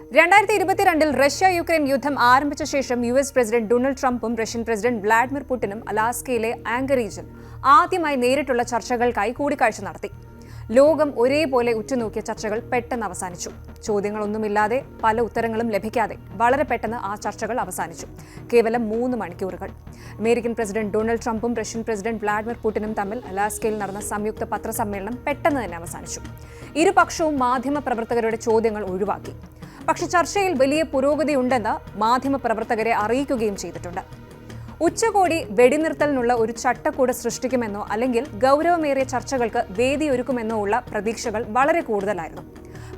രണ്ടായിരത്തി ഇരുപത്തിരണ്ടിൽ Russia Ukraine യുദ്ധം ആരംഭിച്ച ശേഷം യു എസ് പ്രസിഡന്റ് ഡൊണാൾഡ് ട്രംപും റഷ്യൻ പ്രസിഡന്റ് വ്ളാഡിമിർ പുടിനും അലാസ്കയിലെ ആങ്കറീജിൽ ആദ്യമായി നേരിട്ടുള്ള ചർച്ചകൾക്കായി കൂടിക്കാഴ്ച നടത്തി. ലോകം ഒരേപോലെ ഉറ്റുനോക്കിയ ചർച്ചകൾ പെട്ടെന്ന് അവസാനിച്ചു. ചോദ്യങ്ങളൊന്നുമില്ലാതെ പല ഉത്തരങ്ങളും ലഭിക്കാതെ വളരെ പെട്ടെന്ന് ആ ചർച്ചകൾ അവസാനിച്ചു. കേവലം മൂന്ന് മണിക്കൂറുകൾ. അമേരിക്കൻ പ്രസിഡന്റ് ഡൊണാൾഡ് ട്രംപും റഷ്യൻ പ്രസിഡന്റ് വ്ളാഡിമിർ പുടിനും തമ്മിൽ അലാസ്കയിൽ നടന്ന സംയുക്ത പത്രസമ്മേളനം പെട്ടെന്ന് തന്നെ അവസാനിച്ചു. ഇരുപക്ഷവും മാധ്യമപ്രവർത്തകരുടെ ചോദ്യങ്ങൾ ഒഴിവാക്കി. പക്ഷെ ചർച്ചയിൽ വലിയ പുരോഗതിയുണ്ടെന്ന് മാധ്യമപ്രവർത്തകരെ അറിയിക്കുകയും ചെയ്തിട്ടുണ്ട്. ഉച്ചകോടി വെടിനിർത്തലിനുള്ള ഒരു ചട്ടക്കൂട് സൃഷ്ടിക്കുമെന്നോ അല്ലെങ്കിൽ ഗൗരവമേറിയ ചർച്ചകൾക്ക് വേദിയൊരുക്കുമെന്നോ ഉള്ള പ്രതീക്ഷകൾ വളരെ കൂടുതലായിരുന്നു.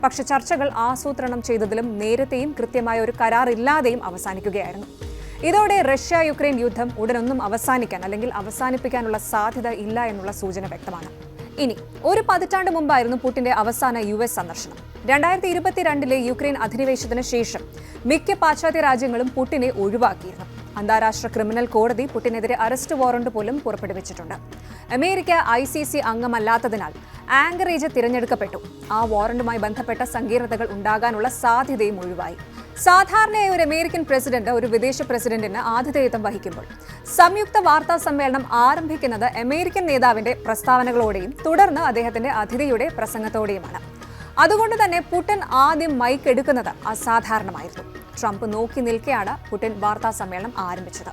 പക്ഷെ ചർച്ചകൾ ആസൂത്രണം ചെയ്തതിലും നേരത്തെയും കൃത്യമായ ഒരു കരാറില്ലാതെയും അവസാനിക്കുകയായിരുന്നു. ഇതോടെ റഷ്യ യുക്രൈൻ യുദ്ധം ഉടനൊന്നും അവസാനിക്കാൻ അല്ലെങ്കിൽ അവസാനിപ്പിക്കാനുള്ള സാധ്യത ഇല്ല എന്നുള്ള സൂചന വ്യക്തമാണ്. ഇനി ഒരു പതിറ്റാണ്ട് മുമ്പായിരുന്നു പുടിന്റെ അവസാന യു എസ് സന്ദർശനം. രണ്ടായിരത്തി ഇരുപത്തിരണ്ടിലെ യുക്രൈൻ അധിനിവേശത്തിന് ശേഷം മിക്ക പാശ്ചാത്യ രാജ്യങ്ങളും പുടിനെ ഒഴിവാക്കിയിരുന്നു. അന്താരാഷ്ട്ര ക്രിമിനൽ കോടതി പുടിനെതിരെ അറസ്റ്റ് വാറണ്ട് പോലും പുറപ്പെടുവിച്ചിട്ടുണ്ട്. അമേരിക്ക ഐ സി സി അംഗമല്ലാത്തതിനാൽ ആങ്കറേജ് തിരഞ്ഞെടുക്കപ്പെട്ടു. ആ വാറണ്ടുമായി ബന്ധപ്പെട്ട സങ്കീർണതകൾ ഉണ്ടാകാനുള്ള സാധ്യതയും ഒഴിവായി. സാധാരണയായി ഒരു അമേരിക്കൻ പ്രസിഡന്റ് ഒരു വിദേശ പ്രസിഡന്റിന് ആതിഥേയത്വം വഹിക്കുമ്പോൾ സംയുക്ത വാർത്താ സമ്മേളനം ആരംഭിക്കുന്നത് അമേരിക്കൻ നേതാവിന്റെ പ്രസ്താവനകളോടെയും തുടർന്ന് അദ്ദേഹത്തിന്റെ അതിഥിയുടെ പ്രസംഗത്തോടെയുമാണ്. അതുകൊണ്ട് തന്നെ പുട്ടൻ ആദ്യം മൈക്ക് എടുക്കുന്നത് അസാധാരണമായിരുന്നു. ട്രംപ് നോക്കി നിൽക്കെയാണ് പുടിൻ വാർത്താ സമ്മേളനം ആരംഭിച്ചത്.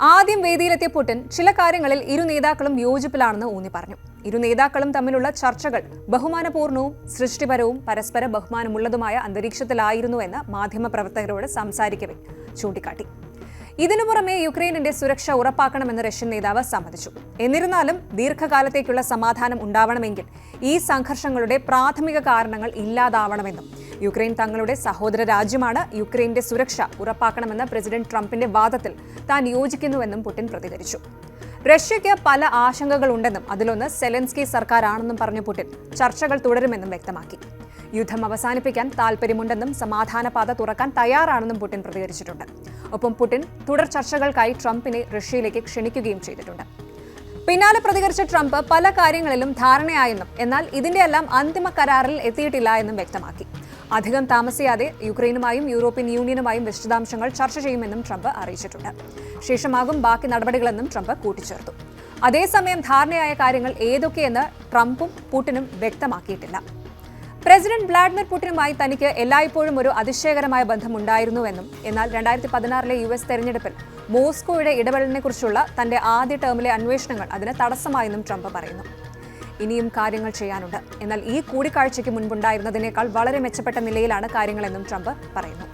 ആദ്യം വേദിയിലെത്തിയ പുടിൻ ചില കാര്യങ്ങളിൽ ഇരു നേതാക്കളും യോജിപ്പിലാണെന്ന് ഊന്നി പറഞ്ഞു ഇരു നേതാക്കളും തമ്മിലുള്ള ചർച്ചകൾ ബഹുമാനപൂർണവും സൃഷ്ടിപരവും പരസ്പര ബഹുമാനമുള്ളതുമായ അന്തരീക്ഷത്തിലായിരുന്നുവെന്ന് മാധ്യമപ്രവർത്തകരോട് സംസാരിക്കവെ ചൂണ്ടിക്കാട്ടി. ഇതിനു പുറമെ യുക്രൈനിന്റെ സുരക്ഷ ഉറപ്പാക്കണമെന്ന് റഷ്യൻ നേതാവ് സമ്മതിച്ചു. എന്നിരുന്നാലും ദീർഘകാലത്തേക്കുള്ള സമാധാനം ഉണ്ടാവണമെങ്കിൽ ഈ സംഘർഷങ്ങളുടെ പ്രാഥമിക കാരണങ്ങൾ ഇല്ലാതാവണമെന്നും യുക്രൈൻ തങ്ങളുടെ സഹോദര രാജ്യമാണ് യുക്രൈന്റെ സുരക്ഷ ഉറപ്പാക്കണമെന്ന പ്രസിഡന്റ് ട്രംപിന്റെ വാദത്തിൽ താൻ യോജിക്കുന്നുവെന്നും പുടിൻ പ്രതികരിച്ചു. റഷ്യയ്ക്ക് പല ആശങ്കകളുണ്ടെന്നും അതിലൊന്ന് സെലൻസ്കി സർക്കാരാണെന്നും പറഞ്ഞു പുടിൻ. ചർച്ചകൾ തുടരുമെന്നും വ്യക്തമാക്കി. യുദ്ധം അവസാനിപ്പിക്കാൻ താൽപ്പര്യമുണ്ടെന്നും സമാധാനപാത തുറക്കാൻ തയ്യാറാണെന്നും പുടിൻ പ്രതികരിച്ചിട്ടുണ്ട്. ഒപ്പം പുടിൻ തുടർ ചർച്ചകൾക്കായി ട്രംപിനെ റഷ്യയിലേക്ക് ക്ഷണിക്കുകയും ചെയ്തിട്ടുണ്ട്. പിന്നാലെ പ്രതികരിച്ച ട്രംപ് പല കാര്യങ്ങളിലും ധാരണയായെന്നും എന്നാൽ ഇതിന്റെയെല്ലാം അന്തിമ കരാറിൽ എത്തിയിട്ടില്ല എന്നും വ്യക്തമാക്കി. അധികം താമസിയാതെ യുക്രൈനുമായും യൂറോപ്യൻ യൂണിയനുമായും വിശദാംശങ്ങൾ ചർച്ച ചെയ്യുമെന്നും ട്രംപ് അറിയിച്ചിട്ടുണ്ട്. ശേഷമാകും ബാക്കി നടപടികളെന്നും ട്രംപ് കൂട്ടിച്ചേർത്തു. അതേസമയം ധാരണയായ കാര്യങ്ങൾ ഏതൊക്കെയെന്ന് ട്രംപും പുടിനും വ്യക്തമാക്കിയിട്ടില്ല. പ്രസിഡന്റ് വ്ളാഡിമിർ പുടിനുമായി തനിക്ക് എല്ലായ്പ്പോഴും ഒരു അതിശയകരമായ ബന്ധമുണ്ടായിരുന്നുവെന്നും എന്നാൽ രണ്ടായിരത്തി പതിനാറിലെ യു എസ് തെരഞ്ഞെടുപ്പിൽ മോസ്കോയുടെ ഇടപെടലിനെക്കുറിച്ചുള്ള തന്റെ ആദ്യ ടേമിലെ അന്വേഷണങ്ങൾ അതിന് തടസ്സമായെന്നും ട്രംപ് പറയുന്നു. ഇനിയും കാര്യങ്ങൾ ചെയ്യാനുണ്ട്. എന്നാൽ ഈ കൂടിക്കാഴ്ചയ്ക്ക് മുൻപുണ്ടായിരുന്നതിനേക്കാൾ വളരെ മെച്ചപ്പെട്ട നിലയിലാണ് കാര്യങ്ങളെന്നും ട്രംപ് പറയുന്നു.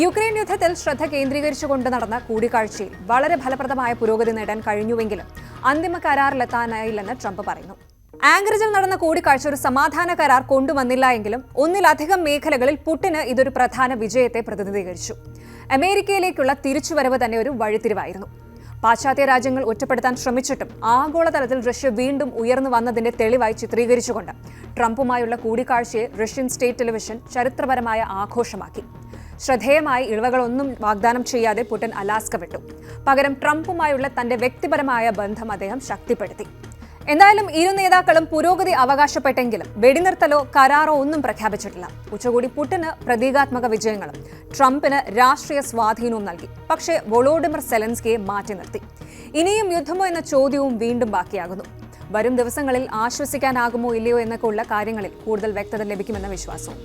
യുക്രൈൻ യുദ്ധത്തിൽ ശ്രദ്ധ കേന്ദ്രീകരിച്ചുകൊണ്ട് നടന്ന കൂടിക്കാഴ്ചയിൽ വളരെ ഫലപ്രദമായ പുരോഗതി നേടാൻ കഴിഞ്ഞുവെങ്കിലും അന്തിമ കരാറിലെത്താനായില്ലെന്ന് ട്രംപ് പറയുന്നു. ആങ്കറിജിൽ നടന്ന കൂടിക്കാഴ്ച ഒരു സമാധാന കരാർ കൊണ്ടുവന്നില്ല എങ്കിലും ഒന്നിലധികം മേഖലകളിൽ പുട്ടിന് ഇതൊരു പ്രധാന വിജയത്തെ പ്രതിനിധീകരിച്ചു. അമേരിക്കയിലേക്കുള്ള തിരിച്ചുവരവ് തന്നെ ഒരു വഴിത്തിരിവായിരുന്നു. പാശ്ചാത്യ രാജ്യങ്ങൾ ഒറ്റപ്പെടുത്താൻ ശ്രമിച്ചിട്ടും ആഗോളതലത്തിൽ റഷ്യ വീണ്ടും ഉയർന്നു വന്നതിന്റെ തെളിവായി ചിത്രീകരിച്ചുകൊണ്ട് ട്രംപുമായുള്ള കൂടിക്കാഴ്ചയെ റഷ്യൻ സ്റ്റേറ്റ് ടെലിവിഷൻ ചരിത്രപരമായ ആഘോഷമാക്കി. ശ്രദ്ധേയമായി ഇളവകളൊന്നും വാഗ്ദാനം ചെയ്യാതെ പുടിൻ അലാസ്ക വിട്ടു. പകരം ട്രംപുമായുള്ള തന്റെ വ്യക്തിപരമായ ബന്ധം അദ്ദേഹം ശക്തിപ്പെടുത്തി. എന്തായാലും ഇരു നേതാക്കളും പുരോഗതി അവകാശപ്പെട്ടെങ്കിലും വെടിനിർത്തലോ കരാറോ ഒന്നും പ്രഖ്യാപിച്ചിട്ടില്ല. ഉച്ചകോടി പുട്ടിന് പ്രതീകാത്മക വിജയങ്ങളും. ട്രംപിന് രാഷ്ട്രീയ സ്വാധീനവും നൽകി. പക്ഷേ വൊളോഡിമർ സെലൻസ്കിയെ മാറ്റി നിർത്തി. ഇനിയും യുദ്ധമോ എന്ന ചോദ്യവും വീണ്ടും ബാക്കിയാകുന്നു. വരും ദിവസങ്ങളിൽ ആശ്വസിക്കാനാകുമോ ഇല്ലയോ എന്നൊക്കെയുള്ള കാര്യങ്ങളിൽ കൂടുതൽ വ്യക്തത ലഭിക്കുമെന്ന വിശ്വാസവും